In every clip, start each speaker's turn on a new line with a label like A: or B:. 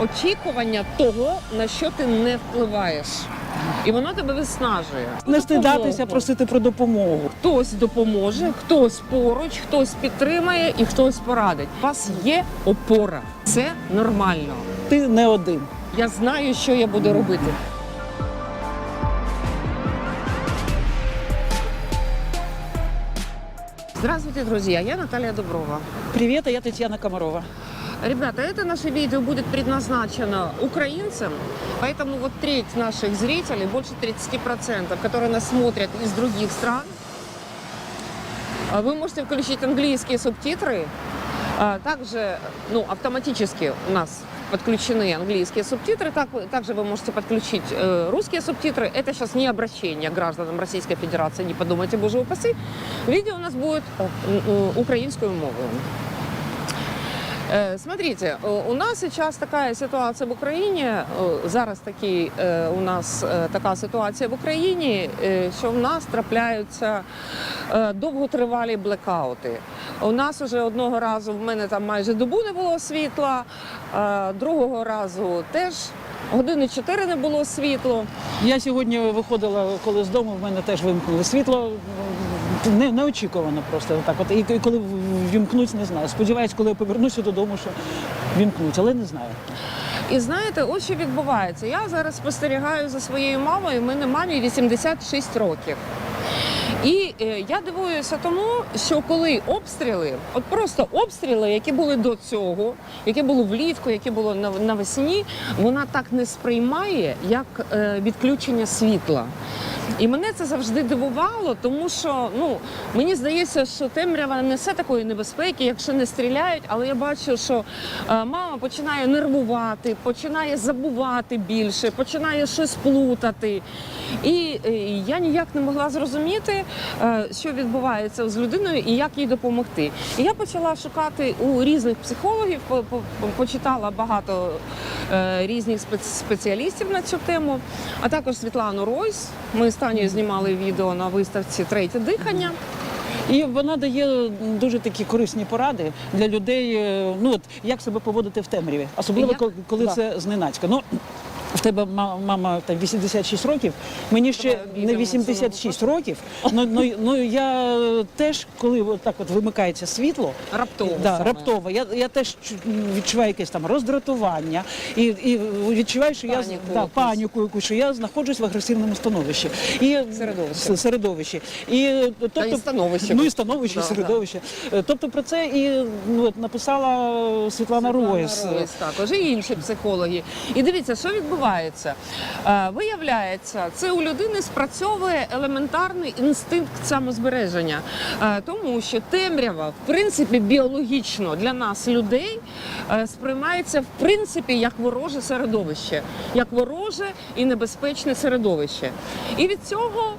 A: очікування того, на що ти не впливаєш. І воно тебе виснажує.
B: Не стидатися, просити про допомогу.
A: Хтось допоможе, хтось поруч, хтось підтримає і хтось порадить. У вас є опора. Це нормально.
B: Ти не один.
A: Я знаю, що я буду робити. Здравствуйте, друзья! Я Наталья Дуброва.
B: Привіт, а я Тетяна Комарова.
A: Ребята, это наше видео будет предназначено украинцам, поэтому вот треть наших зрителей, больше 30%, которые нас смотрят из других стран, а вы можете включить английские субтитры. А Также ну, автоматически у нас подключены английские субтитры. Так, также вы можете подключить э, русские субтитры. Это сейчас не обращение гражданам Российской Федерации, не подумайте, боже упаси. Видео у нас будет э, э, украинскую мову. Э, Смотрите, э, у нас сейчас такая ситуация в Україні. э, Зараз такий е, у нас е, така ситуація в Україні, е, що в нас трапляються е, довготривалі блекаути. У нас уже одного разу в мене там майже добу не було світла, е, другого разу теж години чотири не було світло.
B: Я сьогодні виходила, коли з дому в мене теж вимкнули світло. Не, неочікувано просто так. От і коли вімкнуть, не знаю. Сподіваюсь, коли я повернуся додому, що вімкнуть, але не знаю.
A: І знаєте, ось що відбувається. Я зараз спостерігаю за своєю мамою. Мене мамі 86 років. І е, я дивуюся тому, що коли обстріли, от просто обстріли, які були до цього, які були влітку, які були навесні, вона так не сприймає, як е, відключення світла. І мене це завжди дивувало, тому що ну мені здається, що темрява не несе такої небезпеки, якщо не стріляють. Але я бачу, що е, мама починає нервувати, починає забувати більше, починає щось плутати. І е, я ніяк не могла зрозуміти, е, що відбувається з людиною і як їй допомогти. І я почала шукати у різних психологів, по- по- по- почитала багато різних спеціалістів на цю тему, а також Світлану Ройс. Ми Танею знімали відео на виставці Третє дихання.
B: І вона дає дуже такі корисні поради для людей. е, Ну от як себе поводити в темряві, особливо
A: Як?
B: коли, коли
A: Да.
B: це зненацька. Ну в тебе мама там 86 років. Мені ще не 86 років. Ну, ну, ну я теж, коли от так от вимикається світло,
A: Раптово.
B: Да, раптово. Я, я теж відчуваю якесь там роздратування і, і відчуваю, що
A: Паніку
B: я да, паніку, якусь, що я знаходжусь в агресивному становищі. І,
A: Середовищі.
B: середовищі. І, тобто,
A: і становище.
B: Ну і становище,
A: Да,
B: і середовище. Е, Тобто про це і ну, от, написала Світлана, Ройс.
A: Ройс також і інші психологи. І дивіться, що відбувається. Е, Виявляється, це у людини спрацьовує елементарний інстинкт самозбереження, Е, тому що темрява, в принципі, біологічно для нас, людей, е, сприймається в принципі як вороже середовище, як вороже і небезпечне середовище. І від цього,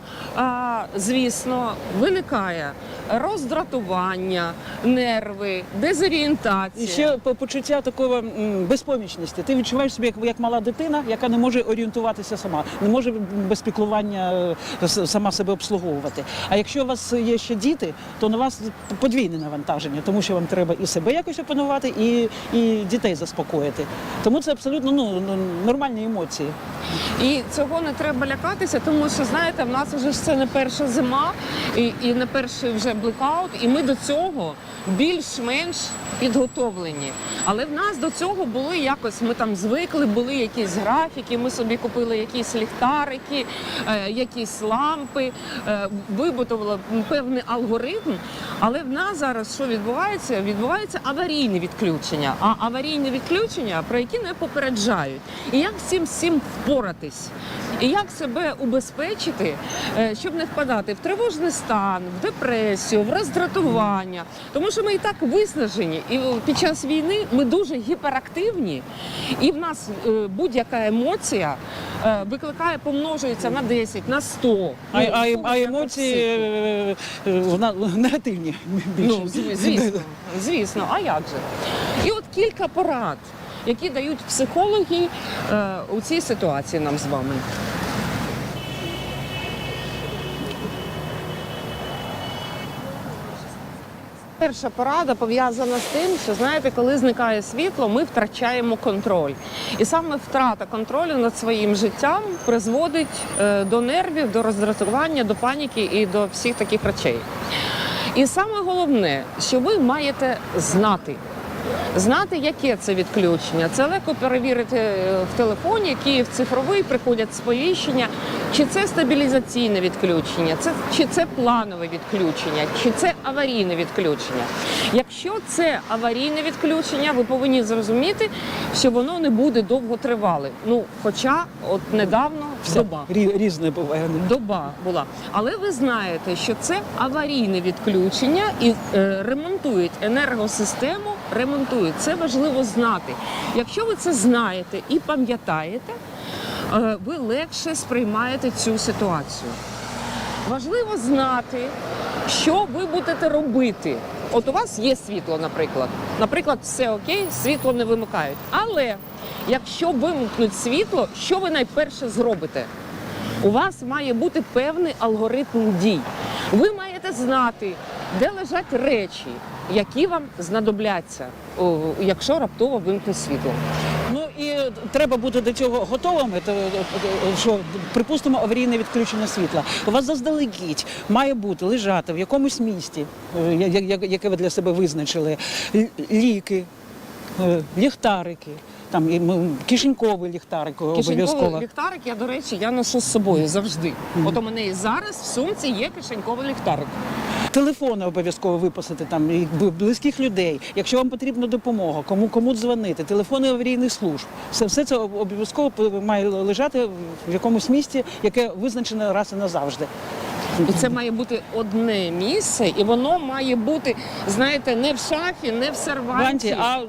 A: звісно, виникає роздратування, нерви, дезорієнтація.
B: І ще почуття такого безпомічності. Ти відчуваєш себе як, як мала дитина, яка не може орієнтуватися сама, не може без піклування е, сама себе обслуговувати. А якщо у вас є ще діти, то на вас подвійне навантаження, тому що вам треба і себе якось опанувати, і, і дітей заспокоїти. Тому це абсолютно ну, ну, нормальні емоції.
A: І цього не треба лякатися, тому що знаєте, в нас вже це не перша зима і, і не перший вже блекаут, і ми до цього більш-менш підготовлені. Але в нас до цього були якось, ми там звикли, були якісь графіки, ми собі купили якісь ліхтарики, е, якісь лампи, вибутували вибудували певний алгоритм. Але в нас зараз що відбувається? Відбувається аварійне відключення. А аварійне відключення, про які не попереджають. І як цим з впоратись? І як себе убезпечити, е, щоб не впадати в тривожний стан, в депресію, в роздратування. Тому що ми і так виснажені. І під час війни ми дуже гіперактивні, і в нас е, будь-яка емоція е, викликає, помножується на 10, на 100.
B: А,
A: Ну,
B: а, а емоції вона- негативні більше.
A: Ну, звісно, звісно, а як же? І от кілька порад, які дають психологи е, у цій ситуації нам з вами. Перша порада пов'язана з тим, що знаєте, коли зникає світло, ми втрачаємо контроль. І саме втрата контролю над своїм життям призводить е, до нервів, до роздратування, до паніки і до всіх таких речей. І саме головне, що ви маєте знати. Знати, яке це відключення. Це легко перевірити е, в телефоні, Київ цифровий, приходять сповіщення, чи це стабілізаційне відключення, це, чи це планове відключення, чи це аварійне відключення. Якщо це аварійне відключення, ви повинні зрозуміти, що воно не буде довго тривалим. Ну, хоча от недавно доба.
B: Різне буває.
A: Доба була. Але ви знаєте, що це аварійне відключення і е, ремонтують енергосистему, ремонтують. Це важливо знати. Якщо ви це знаєте і пам'ятаєте, е, ви легше сприймаєте цю ситуацію. Важливо знати, що ви будете робити. От у вас є світло, наприклад. Наприклад, все окей, світло не вимикають. Але якщо вимкнуть світло, що ви найперше зробите? У вас має бути певний алгоритм дій. Ви маєте знати, де лежать речі, які вам знадобляться, якщо раптово вимкне світло.
B: Ну і треба бути до цього готовими. То, що припустимо аварійне відключення світла. У вас заздалегідь має бути лежати в якомусь місті, е, яке ви для себе визначили, ліки, е, ліхтарики. Там і кишеньковий ліхтарик обов'язково.
A: Ліхтарик, я, до речі, я ношу з собою завжди. От у мене і зараз в сумці є кишеньковий ліхтарик.
B: Телефони обов'язково виписати там і близьких людей. Якщо вам потрібна допомога, кому кому дзвонити, телефони аварійних служб. Все, все це обов'язково має лежати в якомусь місці, яке визначене раз і назавжди.
A: І це має бути одне місце, і воно має бути, знаєте, не в шафі, не в серванті.
B: Ванті, а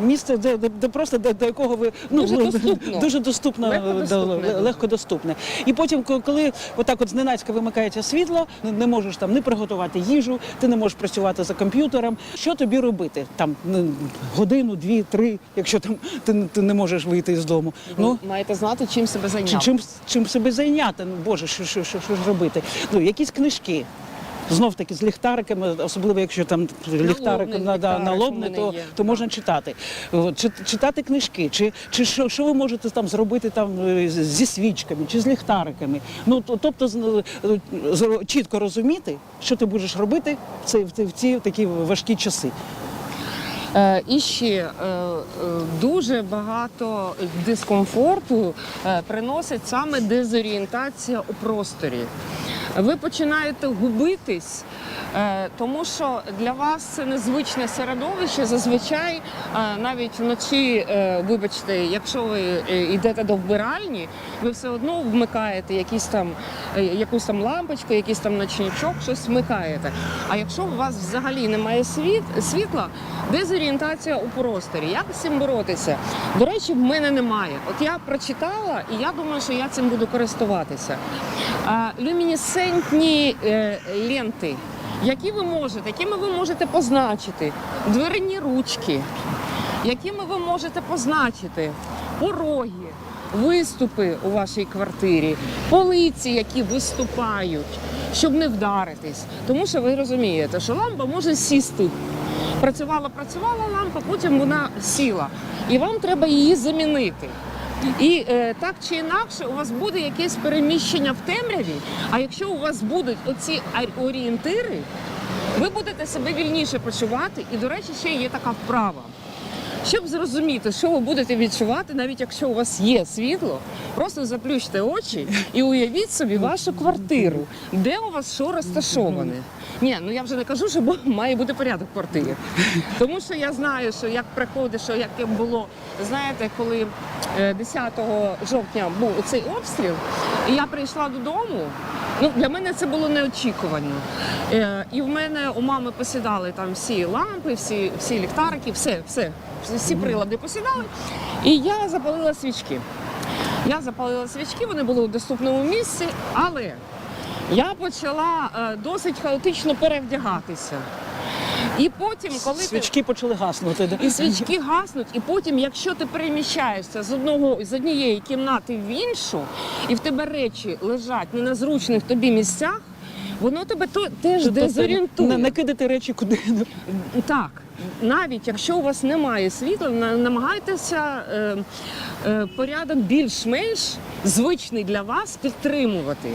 B: місце, де, де, де просто до, до якого ви ну,
A: Дуже доступно.
B: дуже доступно,
A: Легко доступне
B: легко доступне. І потім, коли отак от зненацька вимикається світло, не- можеш там не приготувати їжу, ти не можеш працювати за комп'ютером. Що тобі робити? Там ну, годину, дві, три, якщо там ти, ти не можеш вийти з дому.
A: Ви
B: Ну
A: маєте знати, чим себе зайняти.
B: чим, чим себе зайняти? Ну, Боже, що, що, що, що ж робити? Ну, якісь книжки. Знов таки з ліхтариками, особливо якщо там ліхтарик на, да,
A: ліхтарик
B: налобний,
A: у
B: то, то можна читати. Чи, читати книжки, чи, чи що, що ви можете там зробити там е, зі свічками, чи з ліхтариками. Ну то- тобто чітко розуміти, що ти будеш робити в ці, в ці, в ці такі важкі часи.
A: Е, І ще е, дуже багато дискомфорту приносить саме дезорієнтація у просторі. Ви починаєте губитись, е, тому що для вас це незвичне середовище. Зазвичай е, навіть вночі, е, вибачте, якщо ви йдете до вбиральні, ви все одно вмикаєте якісь там, якусь там лампочку, якийсь там ночничок, щось вмикаєте. А якщо у вас взагалі немає світ, світла, дезорієнтація у просторі. Як з цим боротися? До речі, в мене немає. От я прочитала, і я думаю, що я цим буду користуватися. А, люмінесцентні е, ленти, які ви можете, якими ви можете позначити дверні ручки, якими ви можете позначити пороги, виступи у вашій квартирі, полиці, які виступають, щоб не вдаритись. Тому що ви розумієте, що лампа може сісти. Працювала, працювала лампа, потім вона сіла. І вам треба її замінити. І е, так чи інакше у вас буде якесь переміщення в темряві. А якщо у вас будуть оці орієнтири, ви будете себе вільніше почувати. І, до речі, ще є така вправа. Щоб зрозуміти, що ви будете відчувати, навіть якщо у вас є світло, просто заплющте очі і уявіть собі вашу квартиру, де у вас що розташоване. Ні, ну я вже не кажу, що має бути порядок в квартирі. Тому що я знаю, що як приходиш, що як було, знаєте, коли е, 10 жовтня був цей обстріл, і я прийшла додому. Ну, для мене це було неочікувано. Е, і в мене у мами посідали там всі лампи, всі, всі ліхтарики, все, все, всі прилади посідали. І я запалила свічки. Я запалила свічки, вони були у доступному місці, але я почала е, досить хаотично перевдягатися. І потім, коли ти-
B: Свічки почали гаснути. да?
A: і свічки гаснуть, і потім, якщо ти переміщаєшся з одного з однієї кімнати в іншу, і в тебе речі лежать не на зручних тобі місцях, Воно тебе то, теж
B: Тобто
A: дезорієнтує.
B: не, не кидати речі куди.
A: Так, навіть якщо у вас немає світла, на- намагайтеся е, е, порядок більш-менш звичний для вас підтримувати.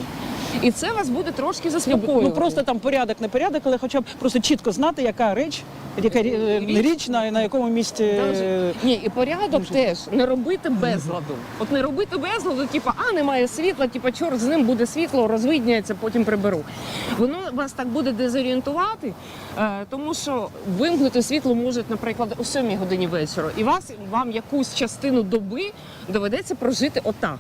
A: І це вас буде трошки заспокоювати.
B: Ну просто там порядок, не порядок, але хоча б просто чітко знати, яка реч, яка рі-
A: Річ.
B: річ на, на якому місці. е,
A: Ні, і порядок теж не робити безладу. От не робити безладу, типу, а немає світла, типу, чорт з ним буде світло, розвидняється, потім приберу. Воно вас так буде дезорієнтувати, е, тому що вимкнути світло можуть, наприклад, о 7 годині вечора, і вас вам якусь частину доби доведеться прожити отак.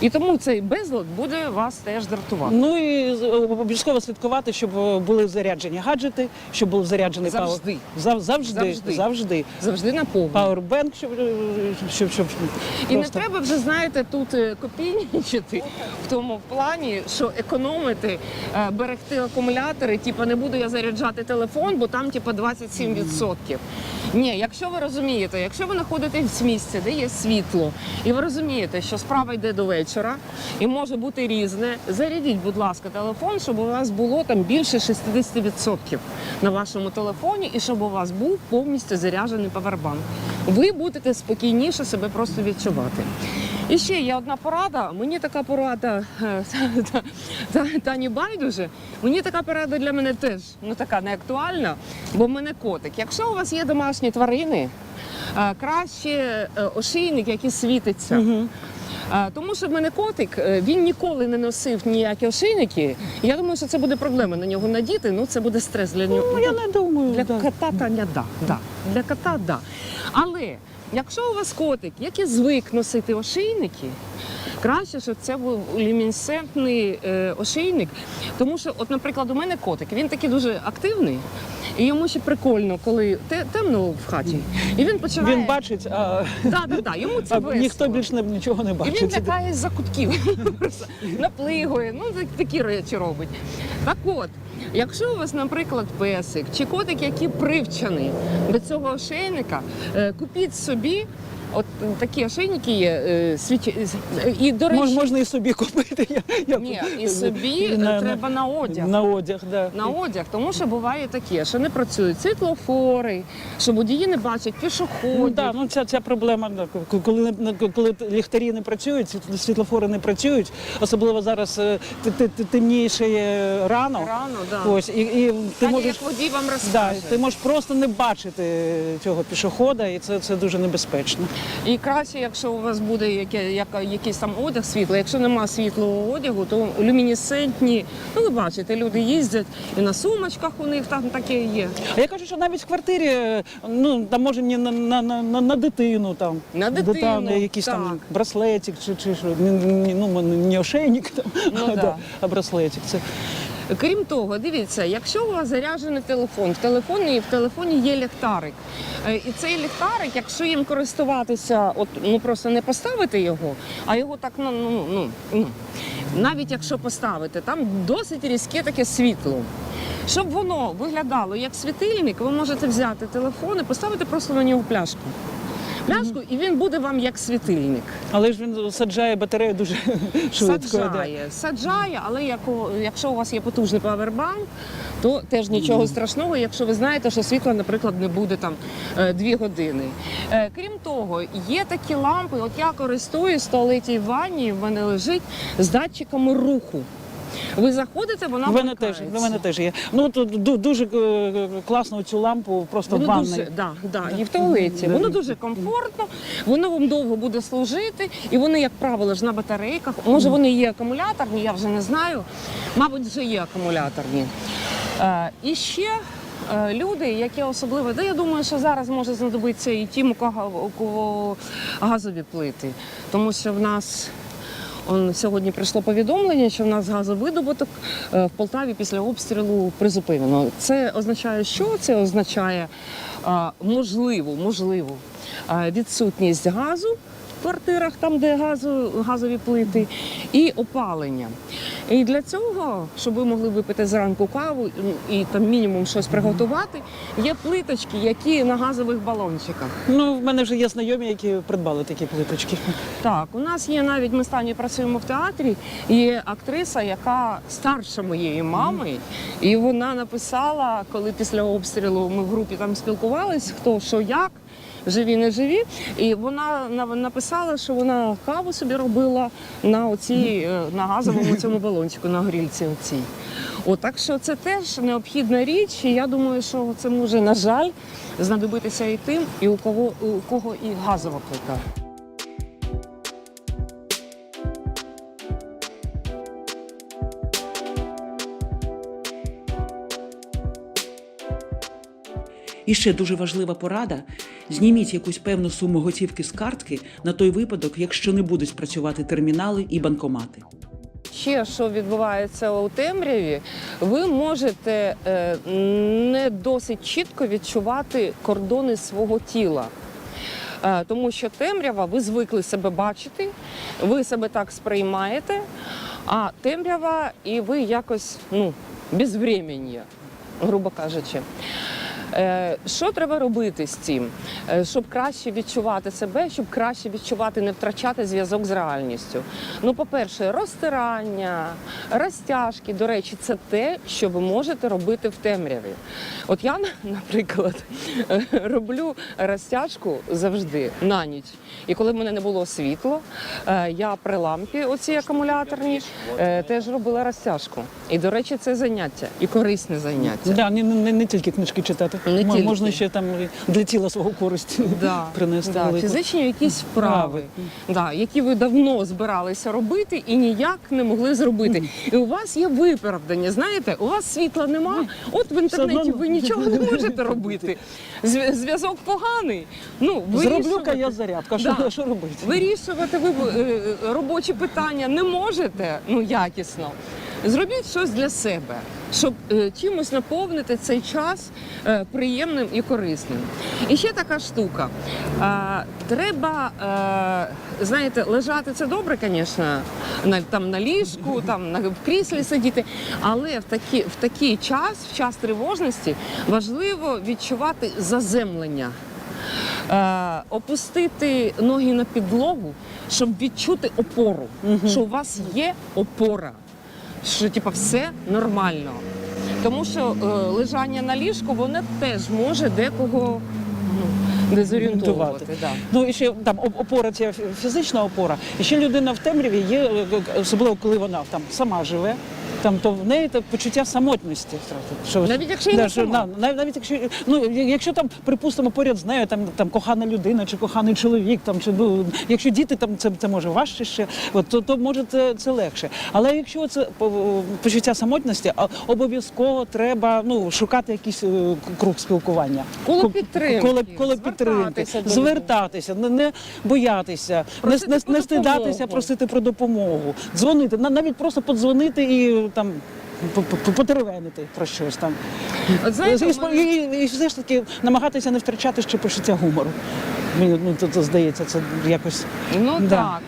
A: І тому цей безлад буде вас теж дратувати.
B: Ну і обов'язково слідкувати, щоб е, були заряджені гаджети, щоб був заряджений.
A: Завжди.
B: Зав- завжди,
A: Завжди.
B: завжди.
A: Завжди наповнювати.
B: Пауербенк, щоб, е, щоб, щоб
A: І не треба вже, знаєте, тут е, копійничати в тому плані, що економити, е, берегти акумулятори, типу, не буду я заряджати телефон, бо там типу, 27%. Ні, якщо ви розумієте, якщо ви знаходитесь в місці, де є світло, і ви розумієте, що справа йде до вечора і може бути різне, зарядіть, будь ласка, телефон, щоб у вас було там більше 60% на вашому телефоні, і щоб у вас був повністю заряджений павербанк. Ви будете спокійніше себе просто відчувати. І ще є одна порада. Мені така порада е, та- та- Тані байдуже. Мені така порада для мене теж ну така не актуальна, бо в мене котик. Якщо у вас є домашні тварини, е, краще е, ошийник, який світиться. Тому що в мене котик, е, він ніколи не носив ніякі ошейники. Я думаю, що це буде проблема на нього надіти. Ну це буде стрес для нього.
B: Ну, я не думаю.
A: Для кота не да, да. Для кота, да. Але якщо у вас котик, який звик носити ошейники, краще, щоб це був люмінесцентний е, ошейник. Тому що, от, наприклад, у мене котик, він такий дуже активний, і йому ще прикольно, коли темно в хаті. І він починає.
B: Він бачить, а,
A: Да, да, да, йому це
B: а
A: весело.
B: ніхто більше не- нічого не
A: І він
B: бачить.
A: лякає за кутків, наплигує, ну так- такі речі робить. Так от, якщо у вас, наприклад, песик чи котик, який привчений до цього ошейника, е, купіть собі. собі От такі ошейники є е, свіч... і до речі,
B: Мож, можна і собі купити. Я, я,
A: ні, і собі е, треба на одяг.
B: На одяг, да.
A: На одяг, тому що буває таке, що не працюють світлофори, що водії не бачать пішоходів.
B: Ну, да, ну ця, ця проблема, да, коли, коли ліхтарі не працюють, світлофори не працюють, особливо зараз е, темніше є рано.
A: Рано, да.
B: Ось, і, і ти
A: Таня,
B: можеш,
A: як водій вам
B: да, ти можеш просто не бачити цього пішохода, і це, це дуже небезпечно.
A: І краще, якщо у вас буде яке, яка, якийсь там одяг світлий, якщо нема світлого одягу, то люмінесцентні, ну ви бачите, люди їздять і на сумочках у них там таке є.
B: А я кажу, що навіть в квартирі, ну там може не на, на, на, на, на дитину там.
A: На
B: де
A: дитину,
B: там якийсь там браслетик чи, чи що. Ну, не ошейник, там,
A: Ну,
B: а,
A: да.
B: а браслетик. Це
A: Крім того, дивіться, якщо у вас заряджений телефон, в телефоні в телефоні є ліхтарик. Е, І цей ліхтарик, якщо їм користуватися, от ну просто не поставити його, а його так ну, ну, ну, ну навіть якщо поставити, там досить різке таке світло. Щоб воно виглядало як світильник, ви можете взяти телефон і поставити просто на нього пляшку. Пляшку, і він буде вам як світильник.
B: Але ж він саджає батарею дуже швидко. да.
A: Саджає, саджає, але яко- якщо у вас є потужний павербанк, то теж нічого страшного, якщо ви знаєте, що світла, наприклад, не буде там е, дві години. Е, Крім того, є такі лампи, от я користуюсь в туалеті і в ванні, в мене лежить з датчиками руху. Ви заходите, вона
B: У мене теж,
A: вмикається.
B: у мене теж є. Ну то ду- дуже е, класно цю лампу просто в
A: Воно дуже, да, да, і в туалеті. Воно дуже комфортно, воно вам довго буде служити, і вони, як правило, ж на батарейках. Може, вони є акумуляторні, я вже не знаю. Мабуть, вже є акумуляторні. Е, і ще. е, Люди, які особливо, да я думаю, що зараз може знадобитися і тим, у кого, у кого газові плити, тому що в нас Он сьогодні прийшло повідомлення, що в нас газовидобуток е, в Полтаві після обстрілу призупинено. Це означає, що це означає можливо, е, відсутність газу квартирах, там де газу, газові плити, і опалення. І для цього, щоб ви могли випити зранку каву і, там мінімум щось приготувати, є плиточки, які на газових балончиках.
B: Ну, в мене вже є знайомі, які придбали такі плиточки.
A: Так, у нас є навіть ми стані працюємо в театрі. Є актриса, яка старша моєї мами, і вона написала, коли після обстрілу ми в групі там спілкувались, хто що як. Живі, не живі, і вона написала, що вона каву собі робила на оцій е, на газовому цьому балончику, на горілці. Оцій. От так що це теж необхідна річ. І я думаю, що це може, на жаль, знадобитися і тим, і у кого у кого і газова плита.
C: І ще дуже важлива порада: зніміть якусь певну суму готівки з картки на той випадок, якщо не будуть працювати термінали і банкомати.
A: Ще що відбувається у темряві, ви можете е, не досить чітко відчувати кордони свого тіла. Е, Тому що темрява, ви звикли себе бачити, ви себе так сприймаєте, а темрява і ви якось ну, безвременні, грубо кажучи. Е, Що треба робити з цим, Е, щоб краще відчувати себе, щоб краще відчувати, не втрачати зв'язок з реальністю? Ну, по-перше, розтирання, розтяжки. До речі, це те, що ви можете робити в темряві. От я, наприклад, роблю розтяжку завжди на ніч. І коли в мене не було світла, е, я при лампі, оці акумуляторні, теж робила розтяжку. І, до речі, це заняття і корисне заняття.
B: Да, не, не, не тільки книжки читати.
A: Не тільки.
B: Можна ще там для тіла свого користь
A: Да,
B: принести.
A: да,
B: велику.
A: фізичні якісь вправи, да, які ви давно збиралися робити і ніяк не могли зробити. І у вас є виправдання. Знаєте, у вас світла нема. От в інтернеті ви нічого не можете робити. Зв'язок поганий. Ну
B: Зроблю-ка я зарядку. Що,
A: Да.
B: що робити?
A: Вирішувати ви е, робочі питання не можете ну якісно. Зробіть щось для себе, щоб е, чимось наповнити цей час е, приємним і корисним. І ще така штука. Треба, е, знаєте, лежати це добре, звісно, там на ліжку, там на кріслі сидіти. Але в такі, в такий час, в час тривожності, важливо відчувати заземлення опустити ноги на підлогу, щоб відчути опору, що у вас є опора, що типу, все нормально. Тому що е, лежання на ліжку воно теж може декого ну, дезорієнтувати. Да.
B: Ну і ще там опора, ця фізична опора. І ще людина в темряві є, е, е, особливо коли вона там сама живе. Там то в неї так почуття самотності. Що,
A: Навіть якщо не
B: що,
A: сама.
B: на- нав- навіть якщо ну якщо там, припустимо, поряд з нею там, там кохана людина чи коханий чоловік, там чи ну якщо діти там це, це може важче ще, от, то, то може це, це легше. Але якщо це почуття самотності, обов'язково треба ну шукати якийсь е, круг спілкування.
A: Коло підтримки,
B: коло, коло підтримки,
A: звертатися
B: звертатися, не, не боятися, не,
A: Просити
B: не,
A: про
B: не стидатися, просити про допомогу, дзвонити, на- навіть просто подзвонити і там. по- по- Потеревенити про щось там
A: От знаєте,
B: і,
A: у і,
B: і, і все ж таки намагатися не втрачати ще почуття гумору. Мені ну, то, то здається, це якось
A: Ну
B: Да.
A: так.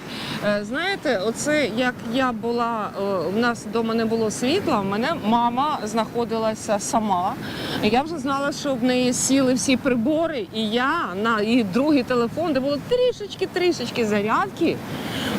A: Е, Знаєте, оце як я була, е, у нас вдома не було світла, в мене мама знаходилася сама. Я вже знала, що в неї сіли всі прибори, і я на її другий телефон, де було трішечки-трішечки зарядки.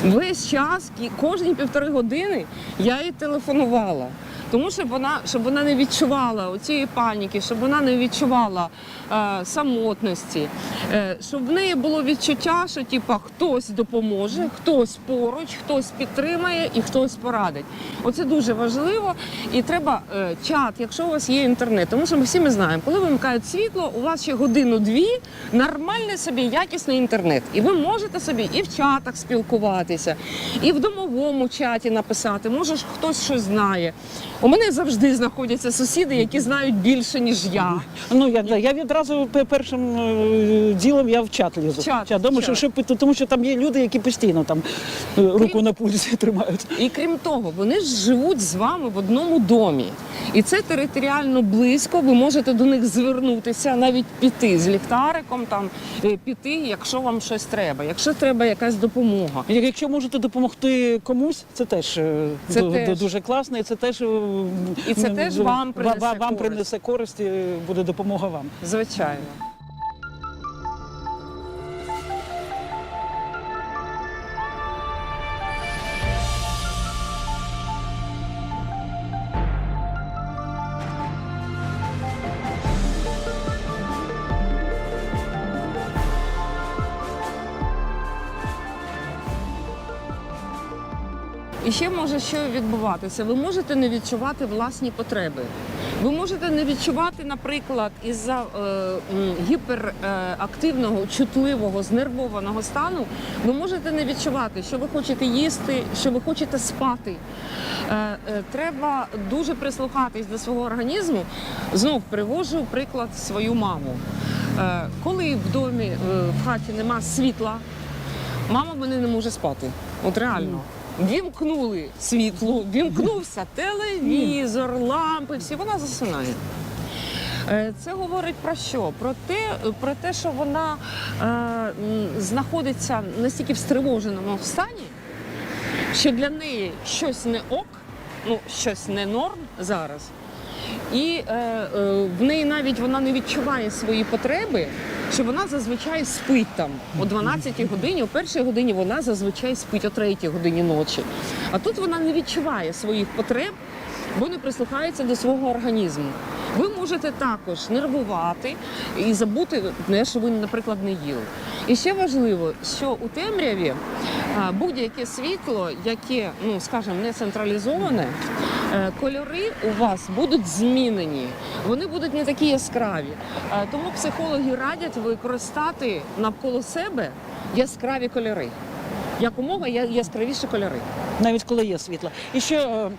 A: Весь час, кожні півтори години я їй телефонувала. Тому щоб вона, щоб вона не відчувала цієї паніки, щоб вона не відчувала е, самотності, е, щоб в неї було відчуття, що типа хтось допоможе, хтось поруч, хтось підтримає і хтось порадить. Оце дуже важливо. І треба е, чат, якщо у вас є інтернет, тому що ми всі ми знаємо, коли вимикають світло, у вас ще годину-дві нормальний собі якісний інтернет. І ви можете собі і в чатах спілкуватися, і в домовому чаті написати. Може хтось щось знає. У мене завжди знаходяться сусіди, які знають більше, ніж я.
B: Ну я, да, я відразу першим е, ділом я в чат лізу.
A: Чат,
B: Чат, тому,
A: в
B: що,
A: чат.
B: щоб- тому що там є люди, які постійно там е, руку на пульсі тримають.
A: І крім того, вони ж живуть з вами в одному домі. І це територіально близько. Ви можете до них звернутися, навіть піти з ліхтариком, там е, піти, якщо вам щось треба, якщо треба якась допомога.
B: Як- Якщо можете допомогти комусь, це теж, е,
A: Це
B: ду-
A: теж.
B: ду- дуже класно, і це теж, е,
A: І це теж вам принесе
B: вам принесе користь, і буде допомога вам.
A: Звичайно. І ще може що відбуватися. Ви можете не відчувати власні потреби. Ви можете не відчувати, наприклад, із-за е, гіперактивного, чутливого, знервованого стану, ви можете не відчувати, що ви хочете їсти, що ви хочете спати. Е, е, треба дуже прислухатись до свого організму. Знов привожу приклад свою маму. Коли в домі, в хаті нема світла, Мама мене не може спати. От реально. Вімкнули світло, вімкнувся телевізор, лампи, всі вона засинає. Е, Це говорить про що? Про те, про те що вона е, знаходиться настільки в стривоженому стані, що для неї щось не ок, ну щось не норм зараз. І е, е, в неї навіть вона не відчуває свої потреби, що вона зазвичай спить там о 12 годині, о першій годині вона зазвичай спить о 3 годині ночі. А тут вона не відчуває своїх потреб, бо не прислухається до свого організму. Ви можете також нервувати і забути те, що ви, наприклад, не їли. І ще важливо, що у темряві будь-яке світло, яке, ну скажімо, не централізоване, е, кольори у вас будуть змінені. Вони будуть не такі яскраві. Е, Тому психологи радять використати навколо себе яскраві кольори. Якомога яскравіші кольори.
B: навіть коли є світло. І ще е,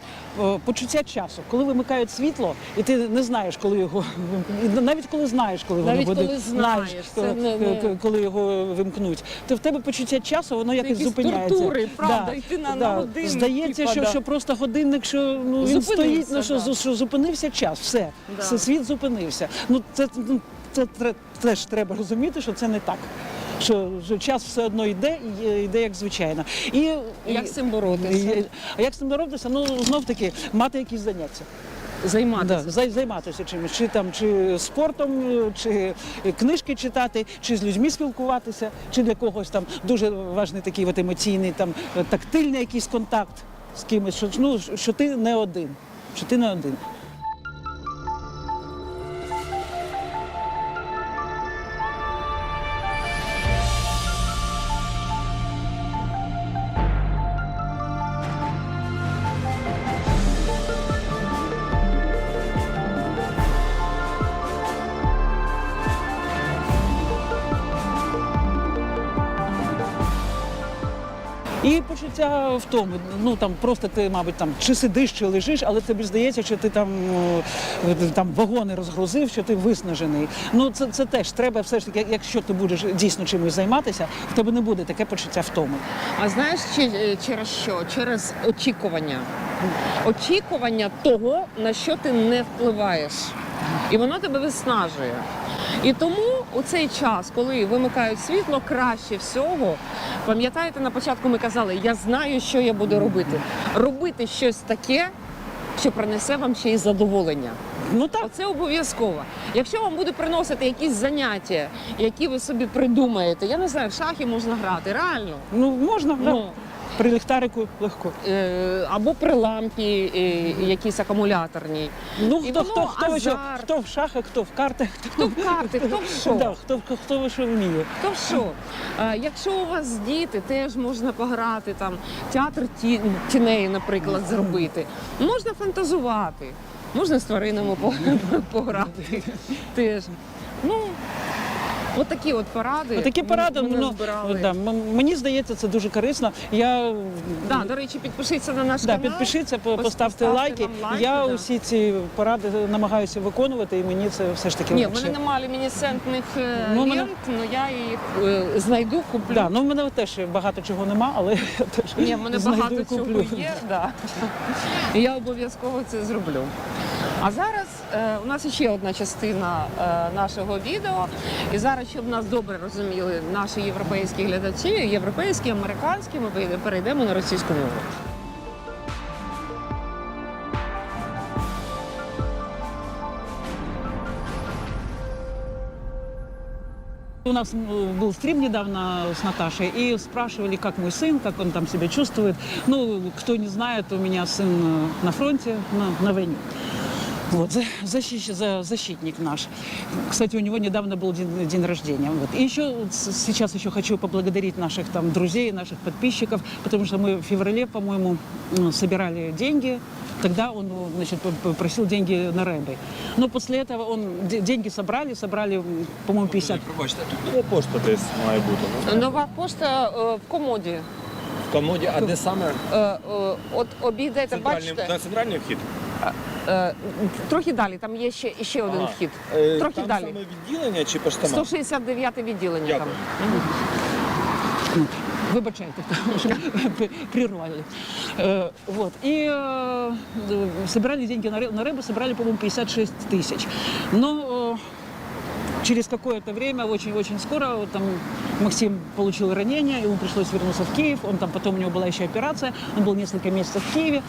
B: е, почуття часу, коли вимикають світло, і ти не знаєш, коли його вимкнуть. Навіть коли знаєш, коли
A: Навіть
B: воно буде
A: коли знаєш, це
B: коли,
A: не- не-
B: коли його вимкнуть. То в тебе почуття часу, воно якось
A: якісь
B: зупиняється.
A: тортури, правда, йти на- на годинник,
B: Здається, що, що просто годинник, що ну він
A: Зупинився,
B: стоїть, ну що,
A: да.
B: що зупинився час, все,
A: Да.
B: все світ зупинився. Ну це, ну, це теж треба розуміти, що це не так. Що, час все одно йде, і йде як звичайно. І
A: Як з цим боротися?
B: А як з цим боротися? Ну знов таки мати якісь заняття.
A: Займатися.
B: Да, займатися чимось, чи там чи спортом, чи книжки читати, чи з людьми спілкуватися, чи для когось там дуже важний такий от емоційний, там тактильний якийсь контакт з кимось, що, ну, що ти не один. Що ти не один. І почуття в тому, ну там просто ти, мабуть, там чи сидиш, чи лежиш, але тобі здається, що ти там, е, там вагони розгрузив, що ти виснажений. Ну це, це теж треба все ж таки, якщо ти будеш дійсно чимось займатися, в тебе не буде таке почуття втоми.
A: А знаєш чи- е, через що? Через очікування. Очікування того, на що ти не впливаєш. І воно тебе виснажує. І тому у цей час, коли вимикають світло, краще всього, пам'ятаєте, на початку ми казали, я знаю, що я буду робити. Робити щось таке, що принесе вам ще й задоволення.
B: Ну так.
A: Оце обов'язково. Якщо вам буде приносити якісь заняття, які ви собі придумаєте, я не знаю, в шахи можна грати, реально.
B: Ну можна, да.
A: Ну,
B: при ліхтарику легко.
A: е, або при лампі е, якійсь акумуляторній.
B: Ну
A: І
B: хто
A: воно
B: хто хто, що,
A: азарт.
B: хто в шахах, хто в картах,
A: Хто в карти, хто в що?
B: Да, хто, хто, хто що вміє.
A: То що? А, якщо у вас діти, теж можна пограти там театр ті- тіней, наприклад, зробити. Можна фантазувати, можна з тваринами по- пограти. Теж. Ну, От такі от поради.
B: Такі поради,
A: ми
B: ну,
A: назбирали.
B: да, мені здається, це дуже корисно. Я
A: Да, до речі, підпишіться на наш
B: Да,
A: канал.
B: підпишіться, поставте
A: поставте
B: лайки.
A: лайки,
B: Я
A: да.
B: усі ці поради намагаюся виконувати, і мені це все ж таки
A: Ні, в мене немає люмінесцентних е,
B: Ну,
A: лент, але я їх е, знайду, куплю.
B: Да, ну в мене теж багато чого нема, але я теж
A: Ні, в мене
B: знайду
A: багато
B: куплю.
A: чого є, да. Я обов'язково це зроблю. А зараз е, у нас ще одна частина е, нашого відео. І зараз, щоб нас добре розуміли наші європейські глядачі, європейські, американські, ми перейде- перейдемо на російську мову.
B: У нас м, был стрим недавно с Наташей, и спрашивали, как мой сын, как он там себя чувствует. Ну, кто не знает, у меня сын э, на фронте, на, на войне. Вот, за- защищ- за- защитник наш. Кстати, у него недавно был день, день рождения. Вот. И еще вот с- сейчас еще хочу поблагодарить наших там друзей, наших подписчиков, потому что мы в феврале, по-моему, м, собирали деньги. Тогда он ну, значит, п- п- просил деньги на рэбы. Но после этого он де- деньги собрали, собрали, м, по-моему, 50
D: Пробачте, тут нова пошта десь має бути. ну,
A: Нова пошта е, в комоді.
D: В комоді, а де саме?
A: Е, е, от обійдете,
D: Центральний,
A: бачите,
D: на центральний вхід?
A: е, трохи далі, там є ще, ще один
D: Ага.
A: вхід.
D: Е,
A: Трохи
D: там
A: далі.
D: саме відділення чи поштомат?
A: 169 відділення там.
D: Дякую.
B: Вибачайте, тому що прервали. Э, Вот. И э, собирали деньги на ры- на рыбу, собрали, по-моему, 56 тысяч. Но э, через какое-то время, очень-очень скоро, вот там Максим получил ранение, ему пришлось вернуться в Киев, он там потом у него была еще операция, он был несколько месяцев в Киеве,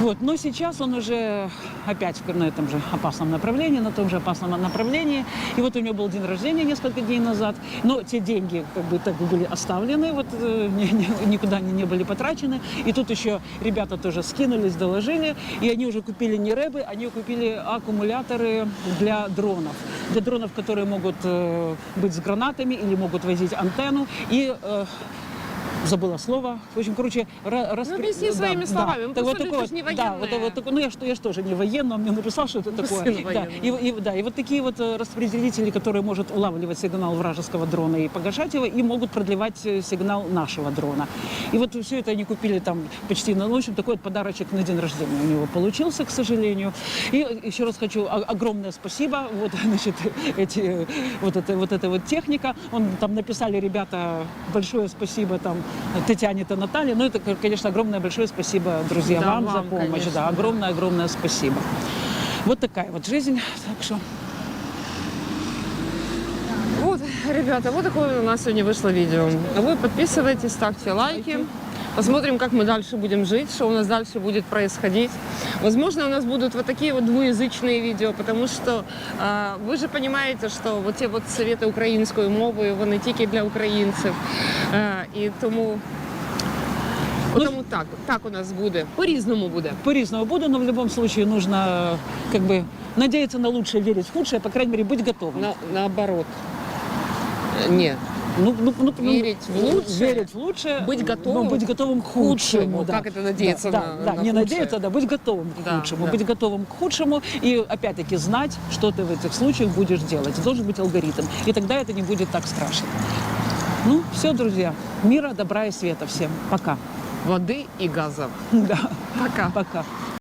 B: вот. но сейчас он уже опять на этом же опасном направлении, на том же опасном направлении, и вот у него был день рождения несколько дней назад, но те деньги как бы так были оставлены, вот э, ни- ни- никуда они не были потрачены, и тут еще ребята тоже скинулись, доложили, и они уже купили не рэбы, они купили аккумуляторы для дронов, для дронов, которые могут э, быть с гранатами или могут возить антенну, и э, забыла слово. В общем, короче, ра- распри-
A: объясни своими словами. Мы
B: Так
A: просто
B: такой
A: ты ж не
B: вот- Да, вот, вот такой- ну я, что, я же тоже не военный, он мне написал, что это такое.
A: сын
B: Да, и, и- да, и вот такие вот э, распределители, которые может улавливать сигнал вражеского дрона и погашать его, и могут продлевать э, сигнал нашего дрона. И вот все это они купили там почти на ночь. Такой вот подарочек на день рождения у него получился, к сожалению. И еще раз хочу огромное спасибо. Вот, значит, эти, э, вот, это, вот эта вот техника. Он там написали ребята большое спасибо там Татьяне то Наталье. Ну, это, конечно, огромное большое спасибо, друзья,
A: Да,
B: вам, за
A: вам,
B: помощь.
A: конечно.
B: Да, огромное-огромное спасибо. Вот такая вот жизнь. Так что
A: Вот, ребята, вот такое у нас сегодня вышло видео. А Вы подписывайтесь, ставьте лайки. Посмотрим, как мы дальше будем жить, что у нас дальше будет происходить. Возможно, у нас будут вот такие вот двуязычные видео, потому что а, вы же понимаете, что вот те вот совети українською мовою, вони тільки для українців. А, і тому,
B: Ну,
A: тому так, так у нас буде. По-різному буде.
B: по-разному буду, но в любом случае нужно э, как бы надеяться на лучшее, верить в худшее, по крайней мере, быть готовым.
A: На, наоборот. Ні.
B: Ну, ну, ну, ну,
A: Верить в лучшее,
B: верить в лучшее,
A: быть
B: ну,
A: готовым
B: быть готовым к худшему.
A: худшему.
B: да.
A: Как это надеяться
B: да,
A: на-
B: да,
A: на
B: да, не
A: худшее?
B: надеяться, да, быть готовым к
A: Да,
B: худшему,
A: да.
B: быть готовым к худшему и опять-таки знать, что ты в этих случаях будешь делать. Должен быть алгоритм, и тогда это не будет так страшно. Ну, все, друзья, мира, добра и света всем. Пока.
A: Води і газу.
B: Да,
A: Пока.
B: пока.